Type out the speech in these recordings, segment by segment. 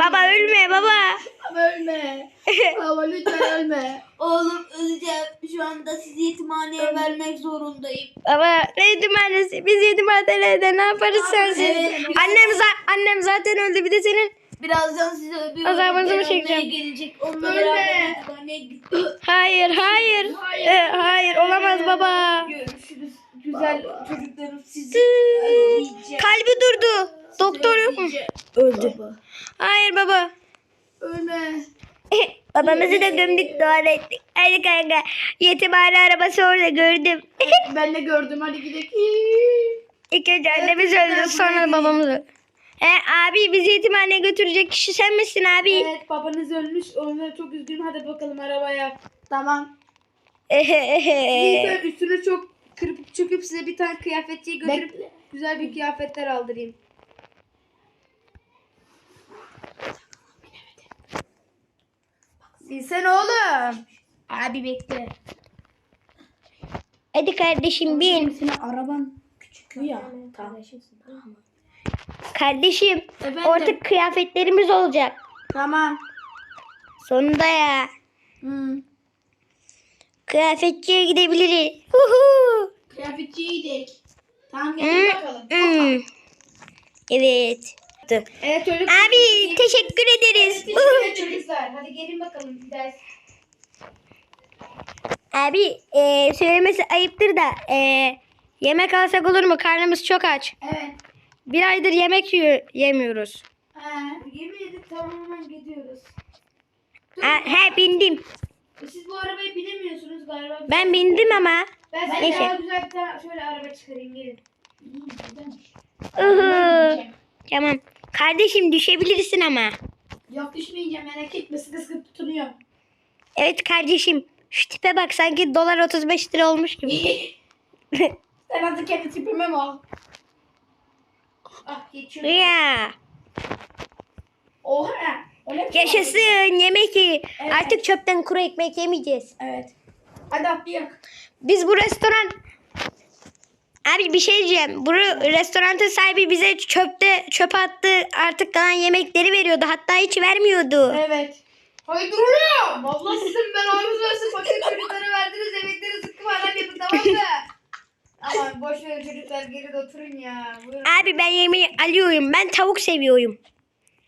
Baba ölme baba. Baba ölme. Baba lütfen ölme. Oğlum öleceğim. Şu anda sizi yetimhaneye vermek zorundayım. Baba ne yetimhanesi? Biz yetimhanelerde ne yaparız sensiz? evet. Annem, za- annem zaten öldü bir de senin. Birazdan size öpüyorum. Azabınızı mı çekeceğim? gelecek. Onunla Ölme. beraber yetimhaneye. Hayır hayır. Hayır. Ee, hayır olamaz baba. Görüşürüz. Güzel çocuklarım sizi özleyeceğim. Kalbi durdu. Doktor yok mu? Öldü. Hayır baba. Ölme. Babamızı da gömdük dua ettik. Hadi kanka. Yetimhane arabası orada gördüm. Ben de gördüm hadi gidelim. İlk önce annemiz öldü sonra babamız öldü. E, abi bizi yetimhaneye götürecek kişi sen misin abi? Evet babanız ölmüş. Ona çok üzgünüm. Hadi bakalım arabaya. Tamam. Neyse üstüne çok kırpıp çıkıp size bir tane kıyafetçiye götürüp Bekle. güzel bir kıyafetler aldırayım. Bilsen oğlum. Abi bekle. Hadi kardeşim bin. Senin araban küçük ya. Tamam. Kardeşim Efendim? artık kıyafetlerimiz olacak. Tamam. Sonunda ya. Hmm. Kıyafetçiye gidebiliriz. Huhu. Kıyafetçiye gidelim. Tamam Hmm, gelin bakalım. hmm. Evet. Evet çocuk. Abi teşekkür ederiz. Evet çocuklar. Hadi gelin bakalım ders. Abi e, söylemesi ayıptır da e, yemek alsak olur mu? Karnımız çok aç. Evet. Bir aydır yemek yiyor, yemiyoruz. Ha. Yemin edip tamamen gidiyoruz. Ha, he bindim. Siz bu arabayı bilemiyorsunuz galiba. Ben bindim ama. Ben size Neyse. daha güzel bir tane şöyle araba çıkarayım gelin. Uhu. Tamam. Kardeşim düşebilirsin ama. Yok düşmeyeceğim merak etme sıkı sıkı tutunuyor. Evet kardeşim. Şu tipe bak sanki dolar 35 lira olmuş gibi. Sen artık kendi tipime mi ol? Ah geçiyorum. ya. Oha. Yaşasın yemek ye. Evet. Artık çöpten kuru ekmek yemeyeceğiz. Evet. Hadi atlayalım. Biz bu restoran... Abi bir şey diyeceğim. Bu restoranın sahibi bize çöpte çöp attı. Artık kalan yemekleri veriyordu. Hatta hiç vermiyordu. Evet. Hayır durun. Vallahi sizin ben oyunuz versin fakir çocuklara verdiniz yemekleri sıkı falan yapın tamam mı? Aman boş verin çocuklar geri de oturun ya. Buyurun. Abi ben yemeği alıyorum. Ben tavuk seviyorum.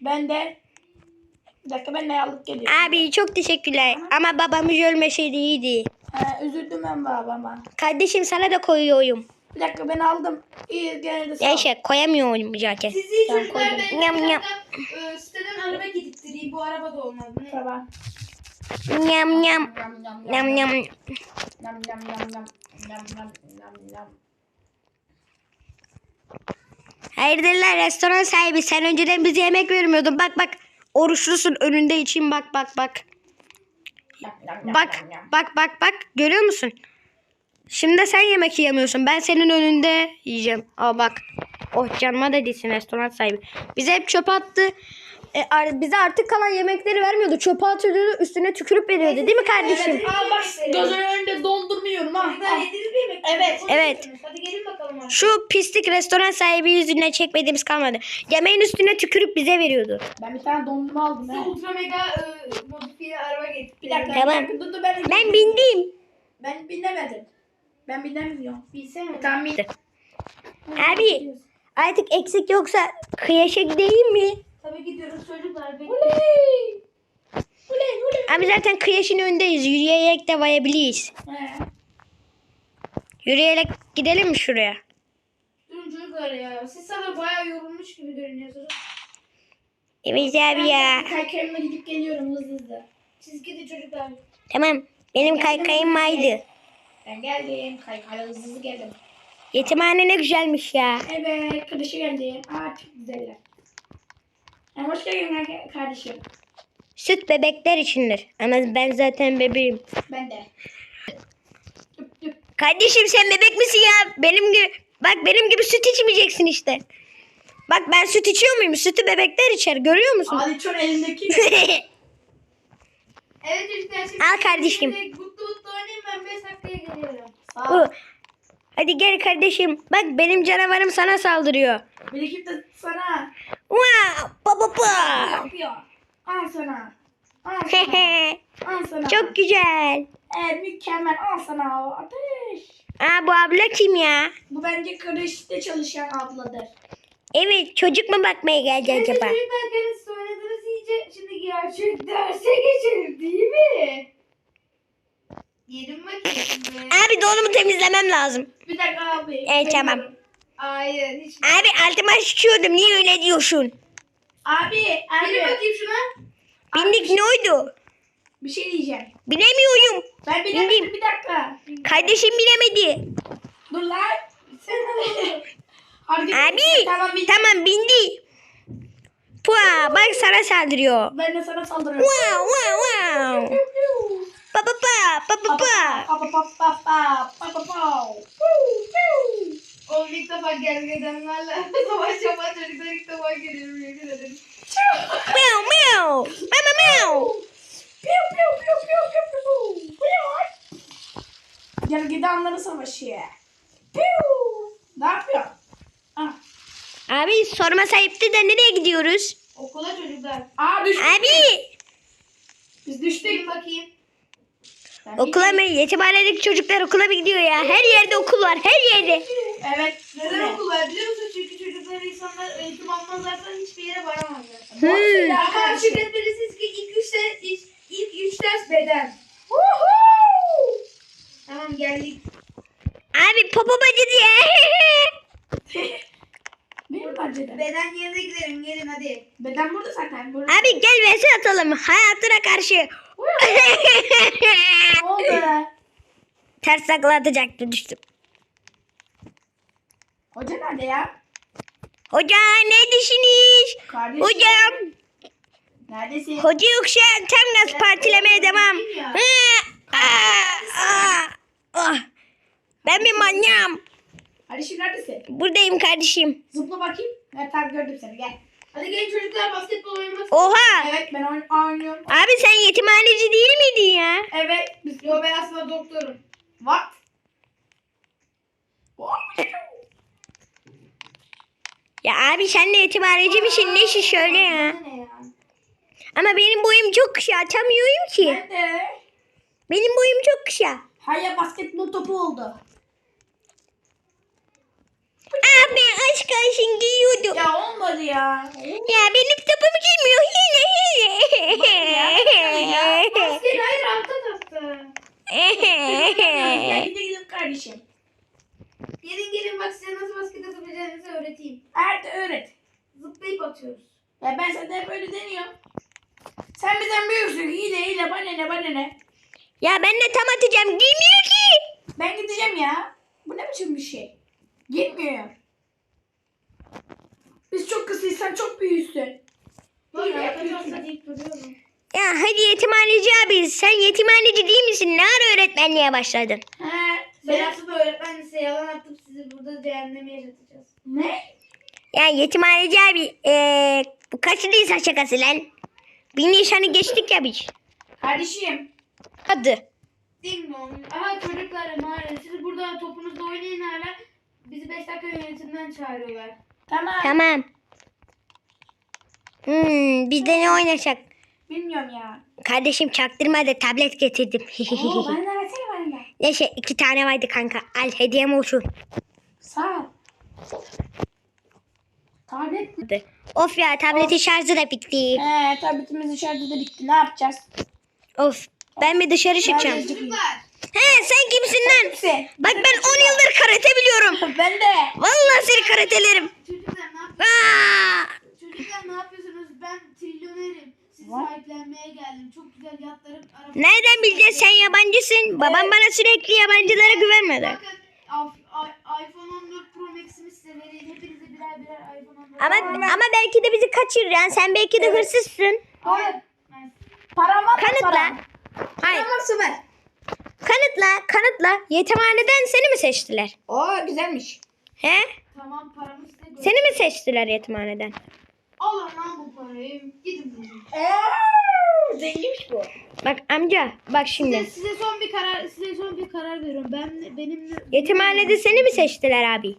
Ben de bir dakika ben de alıp geliyorum. Abi çok teşekkürler. Ama babamız ölmeseydi iyiydi. Ha, üzüldüm ben babama. Kardeşim sana da koyuyorum. Bir dakika ben aldım. İyi gene de sağ ol. Neyse koyamıyorum zaten. Sizi Ben çocuklar koydum. ben Yam, yam. e, siteden araba gidiptireyim. Bu araba da olmaz. Ne? Tamam. Nyam nyam. Yam yam Nyam nyam. Yam yam yam yam. Yam yam yam yam. Hayırdır restoran sahibi sen önceden bize yemek vermiyordun. Bak bak oruçlusun önünde için bak bak bak. Yam yam yam Bak yam yam. bak bak bak görüyor musun? Şimdi sen yemek yiyemiyorsun. Ben senin önünde yiyeceğim. Aa bak. Oh canıma da değsin restoran sahibi. Bize hep çöp attı. E, ar- bize artık kalan yemekleri vermiyordu. Çöpe atıyordu üstüne tükürüp veriyordu değil mi kardeşim? Al bak gözünün önünde dondurmuyorum ha. Yediniz yemek? Evet, evet. Hadi gelin bakalım artık. Şu pislik restoran sahibi yüzünden çekmediğimiz kalmadı. Yemeğin üstüne tükürüp bize veriyordu. Ben bir tane dondurma aldım Size ha. ultra mega e, modifiye araba getirdim. Bir dakika. Tamam. ben Ben bindim. Ben binemedim. Ben binemiyorum. Bilsene. Tamam bin. Abi artık eksik yoksa kıyaşa gideyim mi? Tabii gidiyoruz çocuklar. Oley. Oley oley. Abi zaten kıyaşın önündeyiz. Yürüyerek de varabiliriz. He. Yürüyerek gidelim mi şuraya? Durun çocuklar ya. Siz sana bayağı yorulmuş gibi görünüyorsunuz. Evet abi ya. Kaykerime gidip geliyorum hızlı hızlı. Siz gidin çocuklar. Tamam. Benim kaykayım vardı. Ben geldim. Kaykayla hızlı hızlı geldim. Yetimhane ne güzelmiş ya. Evet kardeşi geldi. Aa çok güzeller. Ha, hoş geldin ar- kardeşim. Süt bebekler içindir. Ama ben zaten bebeğim. Ben de. Kardeşim sen bebek misin ya? Benim gibi bak benim gibi süt içmeyeceksin işte. Bak ben süt içiyor muyum? Sütü bebekler içer. Görüyor musun? Ali Çor elindeki. Evet çocuklar şimdi Al kardeşim. Mutlu mutlu oynayayım ben 5 dakikaya geliyorum. Sağ ol. Hadi gel kardeşim. Bak benim canavarım sana saldırıyor. Bir ekip de sana Wow, pa pa pa. yapıyor. sana. Al sana. Al sana. Çok güzel. Evet mükemmel. Al sana o ateş. Aa bu abla kim ya? Bu bence kreşte çalışan abladır. Evet çocuk mu bakmaya geldi acaba? çocuklar gelin siz iyice. Şimdi gerçek derse geçelim değil mi? Yedim bakayım şimdi. Abi donumu temizlemem lazım. Bir dakika abi. Evet, tamam. Hayır hiç. Abi altıma sıçıyordum niye öyle diyorsun? Abi, abi. bakayım şuna. Bindik ne oldu? Bir şey diyeceğim. Bilemiyorum. Ben bilemedim bir dakika. Kardeşim bilemedi. Dur lan. Sen. Abi Tamam tamam bindi. Pua bak sana saldırıyor. Ben de sana saldırıyorum. Wow wow wow. Pa pa pa pa pa pa. Pa pa pa pa pa pa pa pa. Oğlum ilk defa gergedanlarla savaş yapan çocuklar ilk defa görüyorum yemin ederim. Meow meow. Mama meow. Piu piu piu piu piu piu. Gergedanların savaşı. Piu. Ne yapıyor? Abi sorma sahipti de nereye gidiyoruz? Okula çocuklar. Aa düştük. Abi Biz düştük. Bakayım. Ben okula mı? Yetimhanedeki çocuklar okula mı gidiyor ya? Her yerde okul var her yerde. Evet. Neden evet. okul var biliyor musun? Çünkü çocuklar insanlar eğitim almazlarsa hiçbir yere varamazlar. Hmm. Ama şükret bilirsiniz ki ilk üç ders, ilk, ilk üç ders beden. Tamam geldik. Abi popo acıdı ya. Benim bence de. Beden yerine gidelim gelin hadi. Beden burada zaten. Burada. Abi gel vs atalım hayatına karşı. Ne oldu? Ters takla atacaktı düştüm. Hoca nerede ya? Hoca ne düşünüyorsunuz? Kardeşim. Hocam. Neredesin? Hoca yok şu an tam gaz partilemeye devam. Hı, aa, aa, ah. Ben bir manyağım. Kardeşim neredesin? Buradayım kardeşim. Zıpla bakayım. Evet tamam gördüm seni gel. Hadi gelin çocuklar basketbol oynamak Oha. Evet ben oyn- oynuyorum. Abi sen yetimhaneci değil miydin ya? Evet. Biz Yo ben aslında doktorum. What? Ya abi sen de yetimhaneci misin? Ne işi şöyle ya? Ne ya? Ama benim boyum çok kısa. Atamıyorum ki. Nerede? Benim boyum çok kısa. Hayır basketbol topu oldu. Abi aşk olsun giyiyordum. Ya olmadı ya. Ya benim topum giymiyor. Hile hile. Basket hayır arka tarafta. Gel gidelim gidelim kardeşim. Gelin gelin bak size nasıl basket atacağınızı öğreteyim. Erdi öğret. Zıplayıp atıyoruz. Ya ben sana hep öyle deniyorum. Sen bizden büyüksün. Hile hile bana ne bana ne. ya ben de tam atacağım. Giymiyor ki. Ben gideceğim ya. Bu ne biçim bir şey? Gitmiyor. Biz çok kısayız sen çok yapıyorsun. deyip duruyorum. Ya hadi yetimhaneci abi. Sen yetimhaneci değil misin? Ne ara öğretmenliğe başladın? He. Ben aslında öğretmen size yalan attım sizi burada cehenneme yaşatacağız. Ne? Ya yetimhaneci abi. Eee bu kaçıncıysa şakası lan? Bir nişanı geçtik ya biz. Kardeşim. Hadi. Ding dong. Aha çocuklar maalesef siz burada topunuzda oynayın hala. Bizi 5 dakika yönetimden çağırıyorlar. Tamam. Tamam. Hmm, biz de ne oynayacak? Bilmiyorum ya. Kardeşim çaktırma da tablet getirdim. Oo, bana da versene bana da. Neyse iki tane vardı kanka. Al hediyem olsun. Sağ ol. Tablet mi? Of ya tabletin şarjı da bitti. He tabletimizin şarjı da bitti. Ne yapacağız? Of. Ben bir dışarı çıkacağım. He sen kimsin lan? Kimse. Bak ben 10 yıldır karate biliyorum. Ben de. Vallahi seni karatelerim. Çocuklar ne yapıyorsunuz? Aa! Çocuklar ne yapıyorsunuz? Ben trilyonerim. Sizi What? sahiplenmeye geldim. Çok güzel yatlarım. Araba... Nereden bileceksin sen yabancısın? Babam bana sürekli yabancılara güvenmedi. Bakın af- i- iPhone 14 Pro Max'imi size vereyim. Hepinize birer birer iPhone 14 Ama ama belki de bizi kaçıracaksın. Sen belki de hırsızsın. Hayır. Param var mı? Kanıtla. Param. Hayır. Param varsa ver. Kanıtla, kanıtla. Yetimhaneden seni mi seçtiler? Oo güzelmiş. He? Tamam paramı size gönder. Seni mi seçtiler yetimhaneden? Alın lan bu parayı. Gidin buradan. Eee, zenginmiş bu. Bak amca, bak Size, şimdi. size son bir karar size son bir karar veriyorum. Ben benim Yetimhanede seni mi seçtiler abi?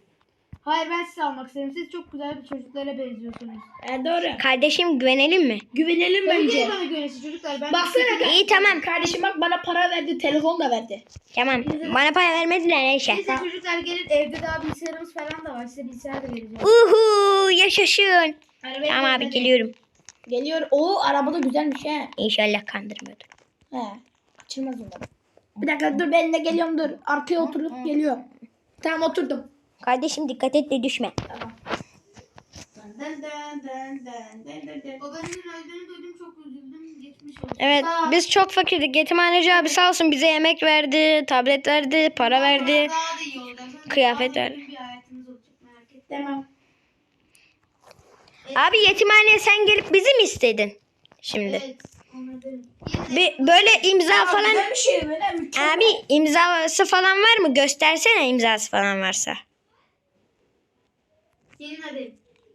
Hayır ben sizi almak istedim. Siz çok güzel bir çocuklara benziyorsunuz. E, doğru. Kardeşim güvenelim mi? Güvenelim Bence bence. bana güvenirsin çocuklar. Ben Baksana İyi tamam. kardeşim bak bana para verdi, telefon da verdi. Tamam. Bana para vermediler neyse. Neyse çocuklar gelin evde daha bilgisayarımız falan da var. Size bilgisayar da vereceğim. Uhu yaşasın. Arabayı Tamam abi geliyorum. Geliyor. Oo araba da güzelmiş he. İnşallah kandırmıyordur. He. Kaçırmaz umarım. Bir dakika dur ben de geliyorum dur. Arkaya oturup geliyorum. Tamam oturdum. Kardeşim dikkat et de düşme. Babanın öldüğünü duydum çok üzüldüm. Geçmiş olsun. Evet biz çok fakirdik. Yetimhaneci abi sağ olsun bize yemek verdi, tablet verdi, para verdi. Daha da iyi Kıyafet daha ver. düzgün Bir hayatınız olacak merak etme. Tamam. Abi yetimhaneye sen gelip bizi mi istedin? Şimdi. Evet. Anladım. Bir, böyle imza falan Güzel bir şey mükemmel. Abi imzası falan var mı? Göstersene imzası falan varsa. Gelin hadi.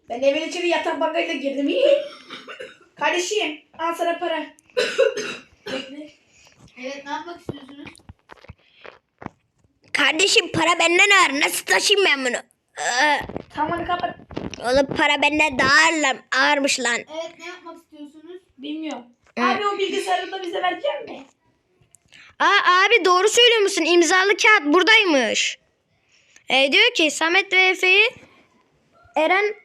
Ben evin içeri yatak bagajıyla girdim. Kardeşim al sana para. Bekle. Evet ne yapmak istiyorsunuz? Kardeşim para benden ağır. Nasıl taşıyayım ben bunu? Ee, Tamam hadi kapat. oğlum para benden daha ağır lan, ağırmış lan. Evet ne yapmak istiyorsunuz? Bilmiyorum. Abi o bilgisayarı da bize verecek mi? Aa abi doğru söylüyor musun? İmzalı kağıt buradaymış. Ee, diyor ki Samet ve Efe'yi Eren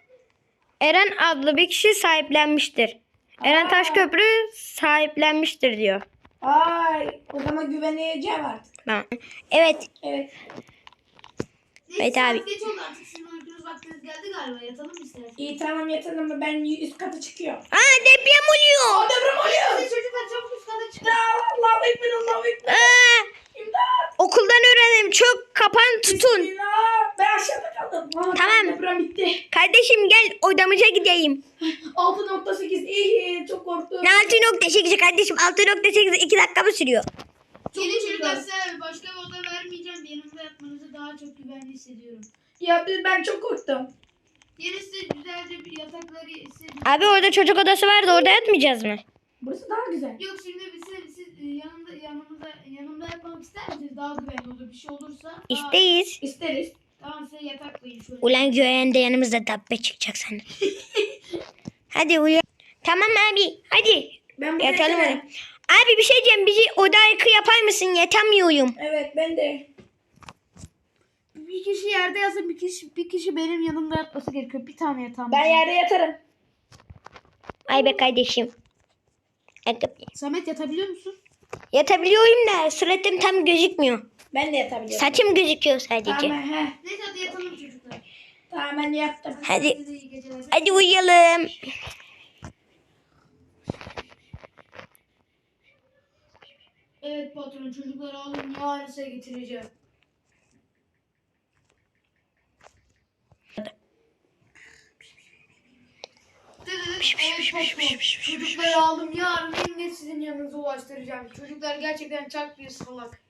Eren adlı bir kişi sahiplenmiştir. Eren Aa. Taşköprü sahiplenmiştir diyor. Ay o zaman güveneceğim artık. Tamam. Evet. Evet. Evet abi. geç oldu artık uykunuz vaktiniz geldi galiba yatalım mı isterseniz? İyi tamam yatalım mı? Ben üst kata çıkıyorum. Aa deprem oluyor. O deprem oluyor. Hadi çocuklar çabuk üst kata çıkın. Allahu ekber Allahu ekber. Aa, İmdat. okuldan öğrenelim. Çok kapan tutun. Bismillah. Ben aşağıda kaldım. Aa, Tamam. Deprem bitti. Kardeşim gel odamıza gideyim. 6.8 iyi çok korktum. Ne 6.8 kardeşim 6.8 2 dakika mı sürüyor? Gelin çocuklar size başka bir oda vermeyeceğim. Yanımda yatmanızı daha çok güvenli hissediyorum. Ya biz- ben çok korktum. Gelin size güzelce bir yatakları siz... Abi orada çocuk odası vardı orada yatmayacağız mı? Burası daha güzel. Yok şimdi siz, siz e, yanımda yanımda yanımda yapmak ister misiniz? Daha güvenli olur. Bir şey olursa. daha- İsteyiz. İsteriz. Tamam size yatak koyayım şöyle. Ulan göğen de yanımızda dabbe çıkacak sana. hadi uyu. Tamam abi hadi. Ben Yatalım. Abi bir şey diyeceğim bizi oda yıkı yapar mısın? Yatamıyorum. Evet ben de. Bir kişi yerde yatsın bir kişi bir kişi benim yanımda yatması gerekiyor. Bir tane yatağım. Ben var. yerde yatarım. Ay be kardeşim. Samet yatabiliyor musun? Yatabiliyorum da suratım tam gözükmüyor. Ben de yatabiliyorum. Saçım gözüküyor sadece. Tamam he. Neyse hadi yatalım çocuklar. Tamam ben yattım. Hadi. Hadi uyuyalım. Evet patron çocukları alın yarın size getireceğim. Çocukları aldım yarın yine sizin yanınıza ulaştıracağım. Çocuklar gerçekten çok bir salak.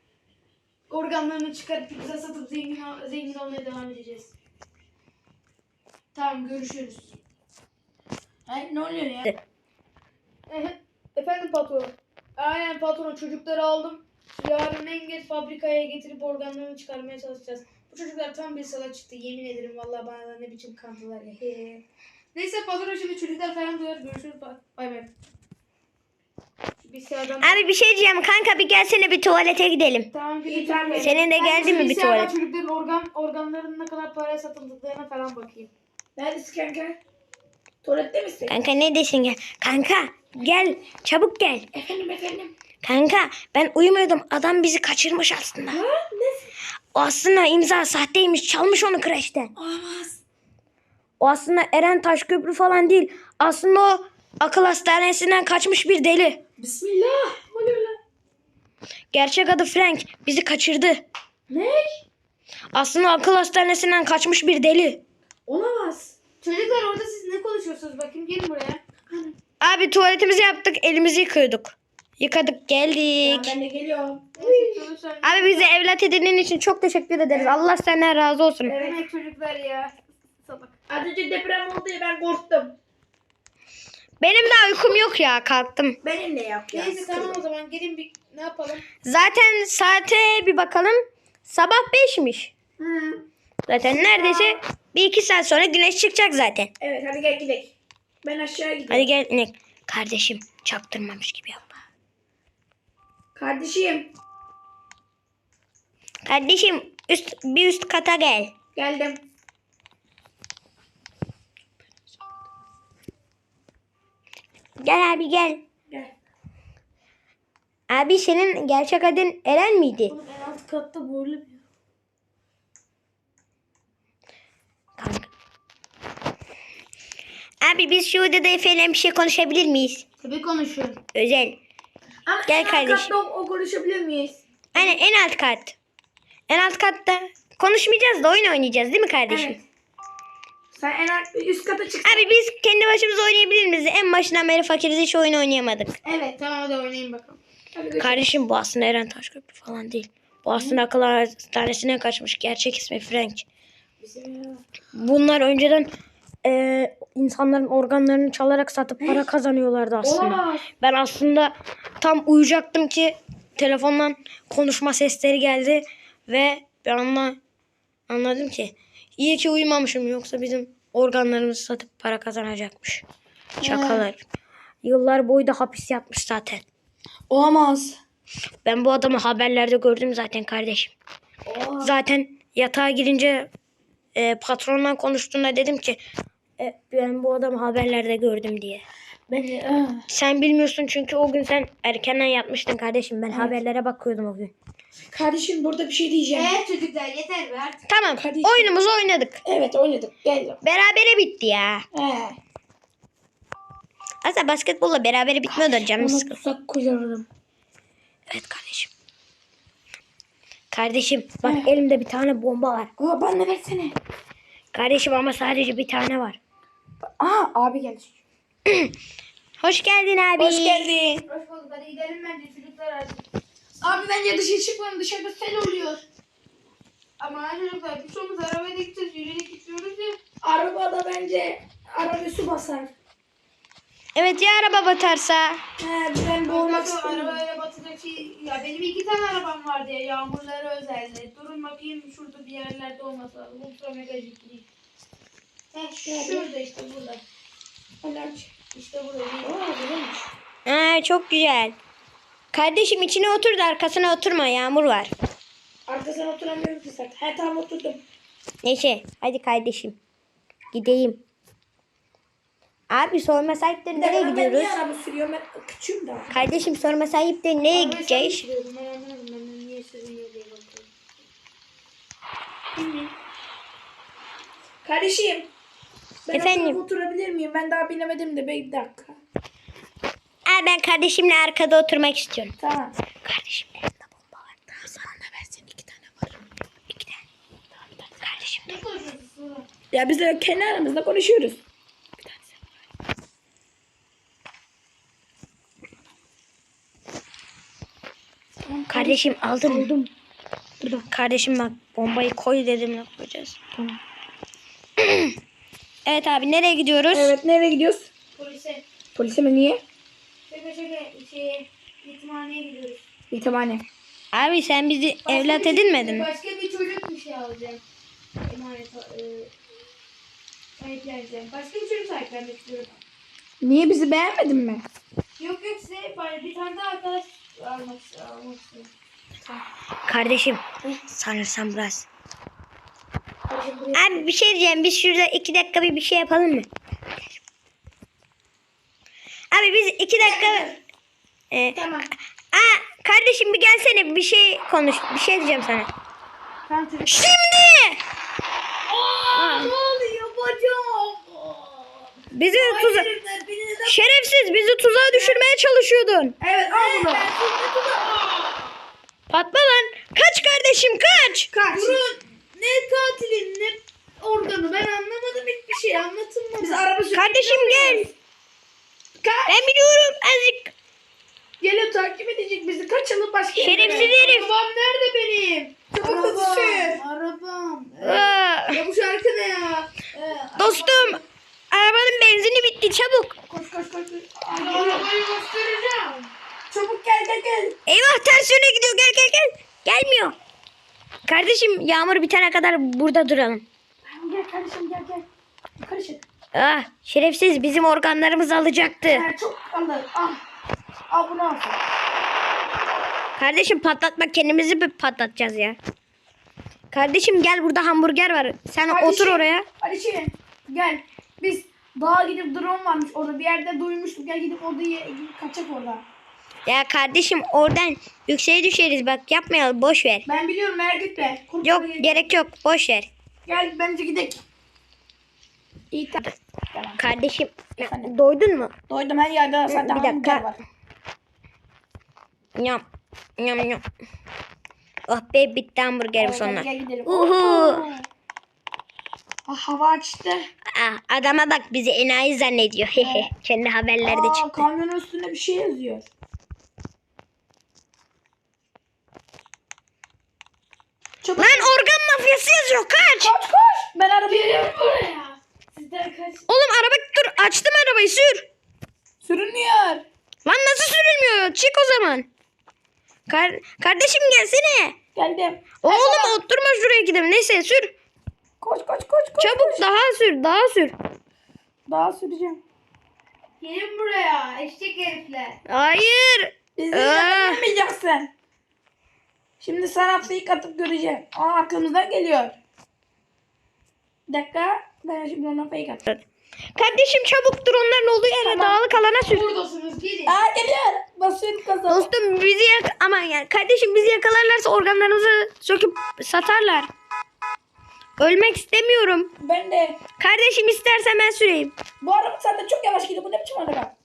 Organlarını çıkarıp pizza satıp zengin, zengin olmaya devam edeceğiz. Tamam görüşürüz. Ay, ne oluyor ya? Efendim patron. Aynen patron çocukları aldım. Yarın en geç fabrikaya getirip organlarını çıkarmaya çalışacağız. Bu çocuklar tam bir sala çıktı yemin ederim vallahi bana ne biçim kandılar ya. Neyse patron şimdi çocuklar falan duyar. Görüşürüz. Bay bay. Bilgisayardan... Abi bir şey diyeceğim kanka bir gelsene bir tuvalete gidelim. Tamam tamam. Senin de geldi mi bir tuvalet? Çocukların organ, organlarının ne kadar paraya satıldıklarına falan bakayım. Neredesin kanka? Tuvalette misin? Kanka ne desin gel. Kanka gel çabuk gel. Efendim efendim. Kanka ben uyumuyordum. Adam bizi kaçırmış aslında. Ha? Ne? O aslında imza sahteymiş. Çalmış onu kreşten. Olamaz. O aslında Eren Taşköprü falan değil. Aslında o akıl hastanesinden kaçmış bir deli. Bismillah. Ne lan? Gerçek adı Frank. Bizi kaçırdı. Ne? Aslında akıl hastanesinden kaçmış bir deli. Olamaz. Çocuklar orada siz ne konuşuyorsunuz bakayım gelin buraya. Abi tuvaletimizi yaptık. Elimizi yıkıyorduk. Yıkadık Ya geldik. ben de geliyorum. Neyse. Abi bize evlat edindiğin için çok teşekkür ederiz. Allah senden razı olsun. Evet çocuklar ya. Az önce deprem oldu ya ben korktum. Benim daha uykum yok ya kalktım. Benim de yap ya. Neyse tamam o zaman gelin bir ne yapalım? Zaten saate bir bakalım. Sabah 5'miş. Hı. Zaten neredeyse bir iki saat sonra güneş çıkacak zaten. Evet hadi gel gidelim. Ben aşağı gidiyorum. Hadi gel inek. Kardeşim çaktırmamış gibi yapma. Kardeşim Kardeşim üst, bir üst kata gel. geldim. Gel abi gel. Gel. Abi senin gerçek adın Eren miydi? Oğlum en alt katta böyle bir Kanka. Abi biz şu odada efendim bir şey konuşabilir miyiz? Tabii konuşuyorum. Özel. Ama Gel en alt kardeşim. katta o, o konuşabilir miyiz? Aynen en alt kat. En alt katta konuşmayacağız da oyun oynayacağız değil mi kardeşim? Evet. Sen en alt üst kata çık. Abi biz kendi başımıza oynayabilir miyiz? En başından beri fakiriz hiç oyun oynayamadık. Evet. Tamam hadi oynayın bakalım. Hadi. Kardeşim bu aslında Eren Taşköprü falan değil. Bu aslında akıl hastanesine kaçmış. Gerçek ismi Frank. Bunlar önceden eee, insanların organlarını çalarak satıp para kazanıyorlardı aslında. Olamaz. Ben aslında tam uyuyacaktım ki telefondan konuşma sesleri geldi ve ben anla, anladım ki iyi ki uyumamışım yoksa bizim organlarımızı satıp para kazanacakmış. Çakalar. Yıllar boyu da hapis yatmış zaten. Olamaz. Ben bu adamı haberlerde gördüm zaten kardeşim. Olamaz. Zaten yatağa girince e, patronla konuştuğunda dedim ki e, ben bu adamı haberlerde gördüm diye. Ben. Sen bilmiyorsun çünkü o gün sen erkenden yatmıştın kardeşim. Ben haberlere bakıyordum o gün. Kardeşim burada bir şey diyeceğim. Evet çocuklar yeter be artık. Tamam. Kardeşim. Oyunumuzu oynadık. Evet oynadık. Gel. Berabere bitti ya. He. Aslında basketbolla berabere bitmiyordu canım Ona sıkıldı. tuzak koyarım. Evet kardeşim. Kardeşim bak elimde bir tane bomba var. Aa bana versene. Kardeşim ama sadece bir tane var. Aa abi geldi. Hoş geldin abi. Hoş geldin. Hoş bulduk hadi gidelim bence çocuklar artık. Abi bence dışarı çıkmayalım. Dışarıda sel oluyor. Ama çocuklar biz olmaz arabaya gideceğiz yürüyerek gidiyoruz ya. Arabada bence araba su basar. Evet ya araba batarsa. He ben boğulmak sonra istemiyorum. arabayla batacak şey ya benim iki tane arabam vardı ya yağmurlara özelde. Durun bakayım şurada bir yerlerde olmasa lazım. Ultra mega ciddi. Heh şurada işte burada. Alerji. İşte burada. Aa güzelmiş. Ha, çok güzel. Kardeşim içine otur da arkasına oturma yağmur var. Arkasına oturamıyorum ki zaten. He tamam oturdum. Neyse hadi kardeşim. Gideyim. Abi sorma sahipleri nereye Ben gidiyoruz? niye araba sürüyorum? Ben küçüğüm daha. Kardeşim sorma sahipleri nereye Arabayı gideceğiz? sen? Ben anlamadım niye bakıyorum. Kardeşim. Ben? Efendim? oturabilir miyim? Ben daha binemedim de bir dakika. Aa, ben kardeşimle arkada oturmak istiyorum. Tamam. Kardeşim elimde bomba var. Daha zaman da versin iki tane var. İki tane. Tamam, bir tane. Kardeşim sonra? Ya biz de kendi aramızda konuşuyoruz. Kardeşim aldın mı? Aldım. Burada. Kardeşim bak bombayı koy dedim ne koyacağız. Tamam. evet abi nereye gidiyoruz? Evet nereye gidiyoruz? Polise. Polise mi niye? Şaka şaka şeye yetimhaneye gidiyoruz. Yetimhane. Abi sen bizi Başka evlat bir- edinmedin mi? Başka bir çocuk bir şey alacağım. Emanet e, sahipleneceğim. Başka bir çocuk sahiplenmek istiyorum. Niye bizi beğenmedin mi? Yok yok size bir tane daha arkadaş almak, almak istiyorum. Kardeşim sanırsam biraz. Abi bir şey diyeceğim. Biz şurada iki dakika bir bir şey yapalım mı? Abi biz iki dakika... Ee, Tamam. aa, kardeşim bir gelsene bir şey konuş. Bir şey diyeceğim sana. Tamam. Şimdi! Ne oluyor bacım? Bizi tuza... Şerefsiz bizi tuzağa düşürmeye çalışıyordun. Evet al bunu. Patla lan. Kaç kardeşim kaç. Kaç. Durun. Ne katili ne organı ben anlamadım hiçbir şey anlatın bana. Biz araba. Kardeşim gel. Ben biliyorum azıcık. Geliyor takip edecek bizi. Kaçalım başka yere. Şerefsiz herif. Arabam nerede benim? Çabuk hızlı sür. Arabam. Aa, Ya bu şarkı ne ya? Ee, dostum. Arabanın benzini bitti çabuk. Koş koş koş. Abi arabayı göstereceğim. Çabuk gel gel gel. Eyvah ters yöne gidiyor gel gel gel. Gelmiyor. Kardeşim yağmur bitene kadar burada duralım. Gel kardeşim gel gel. Yukarı çık. Ah şerefsiz bizim organlarımızı alacaktı. Ha, çok kaldı. Ah. Al bunu al. Kardeşim patlatmak kendimizi bir patlatacağız ya. Kardeşim gel burada hamburger var. Sen Kardeşim, otur oraya. Kardeşim gel. Biz dağa gidip drone varmış orada. Bir yerde duymuştuk. Gel gidip odaya kaçak orada. Ya kardeşim oradan yükseğe düşeriz bak yapmayalım boş ver. Ben biliyorum merak etme. Kurt Yok gerek yok boş ver. Gel bence gidelim. İyi tamam. Tamam. Kardeşim Efendim? doydun mu? Doydum her yerde zaten Bir dakika. var. Yam. Yam yam. Oh be bitti hamburgerim. Gel gidelim. Uhu. Ah, hava açtı. Ah, adama bak bizi enayi zannediyor. Hehe. Kendi haberlerde Aa, çıktı. kamyonun üstünde bir şey yazıyor. Çabuk. Lan organ mafyası yazıyor kaç. Koş koş. Ben arabayı buraya. Sizden kaç. Oğlum araba dur açtım arabayı sür. sürünüyor. Lan nasıl sürülmüyor? Çık o zaman. Kar kardeşim gelsene. Geldim. Oğlum oturma şuraya gidelim. Neyse sür. Koş koş koş koş. Çabuk koş. daha sür daha sür. Daha süreceğim. Gelin buraya. Eşek herifler. Hayır. Bizi Aa. yapamayacaksın. Şimdi sana fake atıp göreceğim. Aa arkamızdan geliyor. Bir dakika. Ben şimdi ona fake atacağım. Kardeşim çabuk onların olduğu yere Tamam. dağlık alana sür. Buradasınız gelin. Aa geliyor. Basıyorum kazanı. Dostum bizi yak aman yani kardeşim bizi yakalarlarsa organlarımızı söküp satarlar. Ölmek istemiyorum. Ben de. Kardeşim istersen ben süreyim. Bu araba zaten çok yavaş gidiyor. Bu ne biçim araba?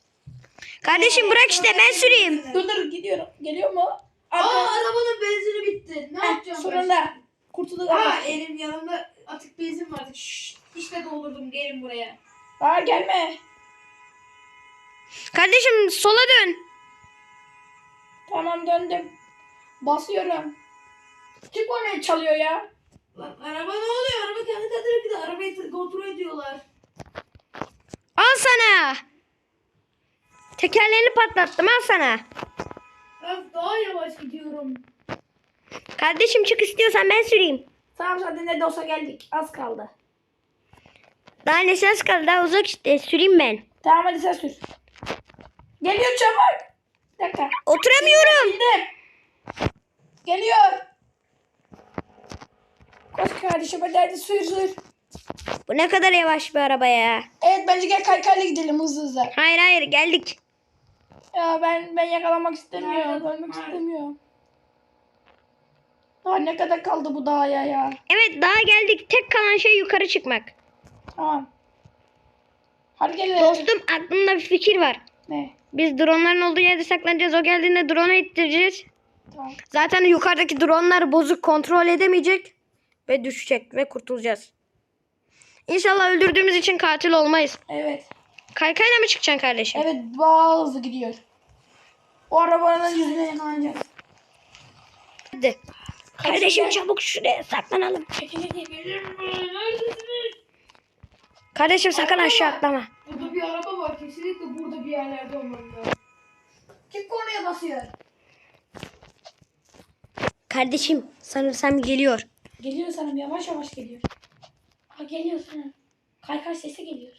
Kardeşim bırak işte ben süreyim. Dur dur gidiyorum. Geliyor mu? Aa Arka. arabanın benzini bitti. Ne Heh, yapacağım ben? Sonunda. Kurtulduk. Aa Aa, elim yanımda atık benzin vardı. Şşş, işte doldurdum gelin buraya. Aa gelme. Kardeşim sola dön. Tamam döndüm. Basıyorum. Kim oraya çalıyor ya? Lan araba ne oluyor? Araba kendi kendine gidiyor. Arabayı kontrol ediyorlar. Al sana. Tekerlerini patlattım al sana. Ben daha yavaş gidiyorum. Kardeşim çık istiyorsan ben süreyim. Tamam zaten ne de olsa geldik. Az kaldı. Daha ne ses kaldı daha uzak işte süreyim ben. Tamam hadi sen sür. Geliyor çabuk. Bir dakika. Oturamıyorum. Bildim. Geliyor. Koş kardeşim hadi hadi sür sür. Bu ne kadar yavaş bir araba ya. Evet bence gel kaykayla gidelim hızlı hızlı. Hayır hayır geldik. Ya ben ben yakalamak istemiyorum. Ölmek istemiyorum. Daha ne kadar kaldı bu dağa ya? Evet daha geldik. Tek kalan şey yukarı çıkmak. Tamam. Hadi gelin. Dostum aklımda bir fikir var. Ne? Biz dronların olduğu yerde saklanacağız. O geldiğinde drone'u ittireceğiz. Tamam. Zaten yukarıdaki dronlar bozuk kontrol edemeyecek. Ve düşecek ve kurtulacağız. İnşallah öldürdüğümüz için katil olmayız. Evet. Kaykayla mı çıkacaksın kardeşim? Evet daha hızlı gidiyor. O arabanın yüzüne yakalanacağız. Hadi. Kardeşim çabuk şuraya saklanalım. Kardeşim sakın aşağı atlama. Burada bir araba var. Kesinlikle burada bir yerlerde olmalı. Kim kornaya basıyor? Kardeşim sanırsam geliyor. Geliyor sanırım yavaş yavaş geliyor. Aa geliyor sanırım. Kaykay sesi geliyor.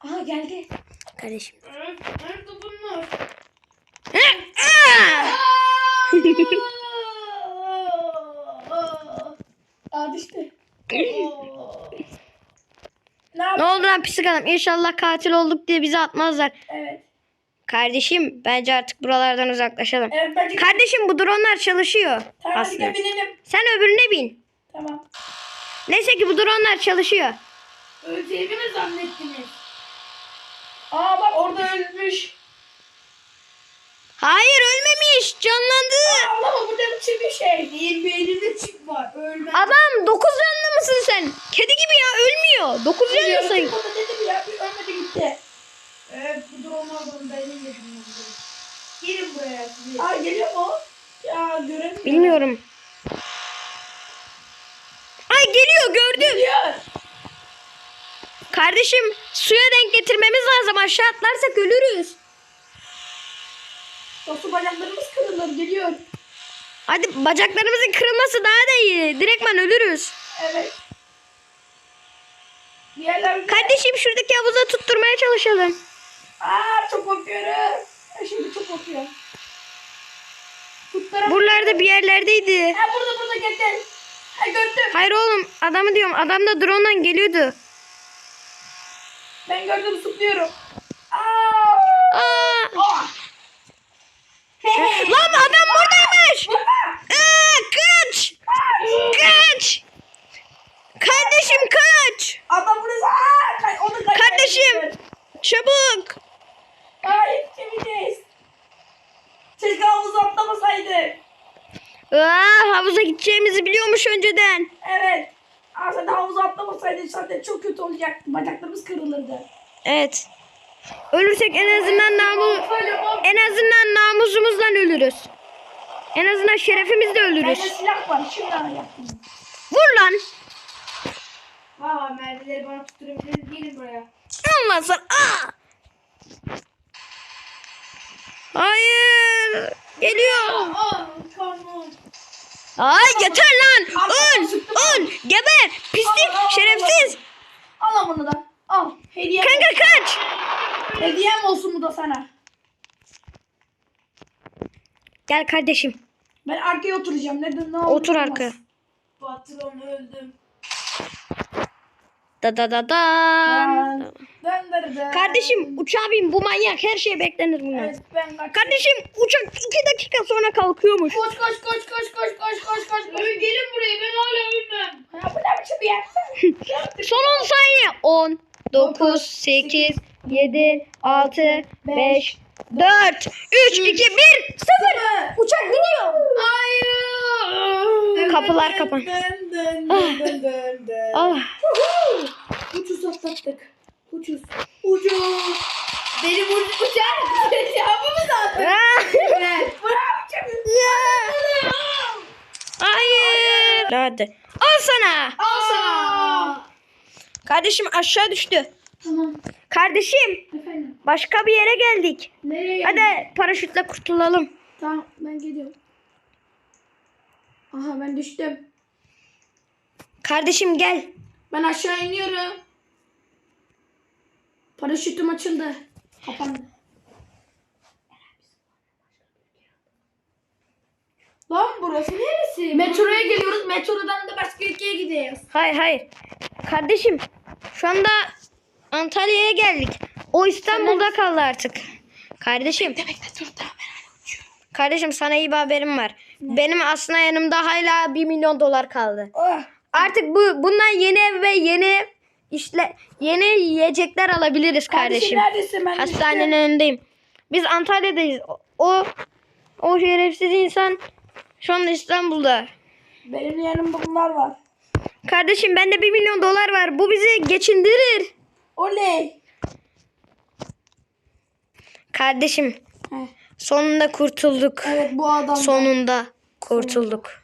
Aha geldi. Kardeşim. Nerede bunlar? Aa düştü. Ne ne oldu lan pislik adam? İnşallah katil olduk diye bizi atmazlar. Evet. Kardeşim bence artık buralardan uzaklaşalım. Evet bence. Kardeşim bu dronlar çalışıyor Tamam hadi aslında. gel binelim. Sen öbürüne bin. Tamam. Neyse ki bu dronlar çalışıyor. Öleceğimi mi zannettiniz? Aa bak orada ölmüş. Hayır ölmemiş. Canlandı. Ama burada biçim bir şey. Benim beynimde çip var. Ölmem. Adam 9 canlı mısın sen? Kedi gibi ya ölmüyor. 9 canlısın. Orada dedim ya bir ölmedi gitti. Evet bu dronlardan benim de bilmiyorum. Gelin buraya. Aa geliyor mu? Ya göremiyorum. Bilmiyorum. Ay geliyor gördüm. Geliyor. Kardeşim suya denk getirmemiz lazım. Aşağı atlarsak ölürüz. Dostum bacaklarımız kırılır geliyor. Hadi bacaklarımızın kırılması daha da iyi. Direktman ölürüz. Evet. Diğerler Kardeşim şuradaki havuza tutturmaya çalışalım. Aa çok korkuyorum. Şimdi çok korkuyorum. Tutturamıyorum. Buralarda bir yerlerdeydi. Ha burada burada gel gel. Ha gördüm. Hayır oğlum adamı diyorum. Adam da drone'dan geliyordu. Ben gördüm zıplıyorum. Aa! Oh! Lan adam buradaymış. Aa, kaç. Kaç. Kardeşim kaç. Adam burası. Aa! Onu Kardeşim. Çabuk. Aa yetişemeyeceğiz. Keşke havuza atlamasaydık. Aa, havuza gideceğimizi biliyormuş önceden. Evet. Aa sen de havuza atlamasaydık zaten çok kötü olacaktı. Bacaklarımız kırılırdı. Evet. Ölürsek en azından namu en azından namusumuzdan ölürüz. En azından şerefimizle Bende ölürüz. silah var. Şimdi yaptım. Vur lan. Aa mermileri bana tutturabiliriz. Gelin buraya. Allah sana. Aa! Hayır. Geliyor. Ay yeter lan. Öl. Öl. Geber. Pislik. Şerefsiz. Al bunu da. Al. Hediye. Kanka kaç. Hediyem olsun bu da sana. Gel kardeşim. Ben arkaya oturacağım. Neden ne olur Otur arkaya. Patron öldüm. Da da da da. Kardeşim uçağa bin. Bu manyak her şey beklenir bundan. Evet ben. Kardeşim uçak iki dakika sonra kalkıyormuş. Koş koş koş koş koş koş koş koş. Ölün gelin buraya ben hala ölmem. Ya bu ne biçim bir yer? Son 10 saniye. 10, 9, 8, 7, 6, 5, 4, 3, 2, 1, 0. Uçak gidiyor. Hayır. Kapılar kapan. Dön. Ah. Ucuz atlattık. Ucuz. Ucuz. Benim ucuz uçak. Yapmamız lazım. Ah. Evet. Hayır. Hadi. Al sana. Al sana. Kardeşim aşağı düştü. Tamam. Kardeşim Efendim. başka bir yere geldik. Nereye? Hadi paraşütle kurtulalım. Tamam ben geliyorum. Aha ben düştüm. Kardeşim gel. Ben aşağı iniyorum. Paraşütüm açıldı. Kapandı. Lan burası neresi? Metroya geliyoruz. Metrodan da başka ülkeye gidiyoruz. Hayır hayır. Kardeşim şu anda Antalya'ya geldik. O İstanbul'da kaldı artık. Kardeşim. Kardeşim sana iyi bir haberim var. Benim aslında yanımda hala 1 milyon dolar kaldı. Oh. Artık bu bundan yeni ev ve yeni işle yeni yiyecekler alabiliriz kardeşim. neredesin? Ben Hastanenin düştüm. önündeyim. Biz Antalya'dayız. O o şerefsiz insan şu anda İstanbul'da. Benim yanımda bunlar var. Kardeşim bende 1 milyon dolar var. Bu bizi geçindirir. Oley. Kardeşim Heh. sonunda kurtulduk. Evet bu adam. Sonunda kurtulduk.